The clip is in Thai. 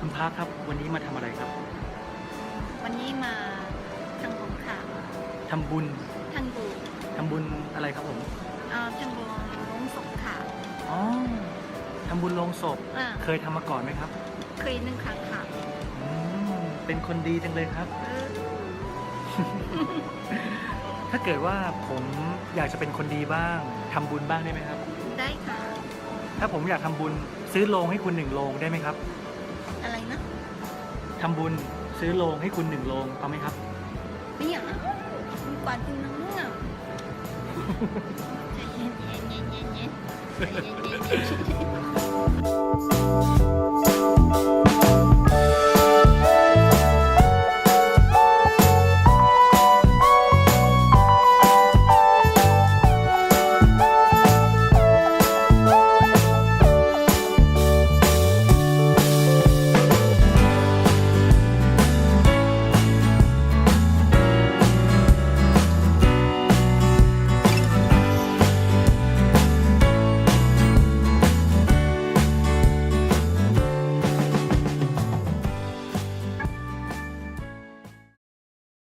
คุณพระครับวันนี้มาทำอะไรครับวันนี้มาทางผมค่ะทำบุญทางบูทำบุญอะไรครับผมเอ่อทางบูลงศพค่ะอ๋อทำบุญลงศพ อ่าเคยทำมาก่อนไหมครับเคยหนึ่งครั้งค่ะอืมเป็นคนดีจังเลยครับ เออถ้าเกิดว่าผมอยากจะเป็นคนดีบ้างทำบุญบ้างได้ไหมครับ ได้ค่ะถ้าผมอยากทำบุญซื้อโลงให้คุณหนึ่งโลงได้ไหมครับ อะไรนะทำบุญซื้อโลงให้คุณหนึ่งโลงเอาไหมครับ ไม่อยากคุณกวาดจริงนะเนี่ยใจเย็นๆเย็นๆเย็นๆใจเย็นๆเย็นๆ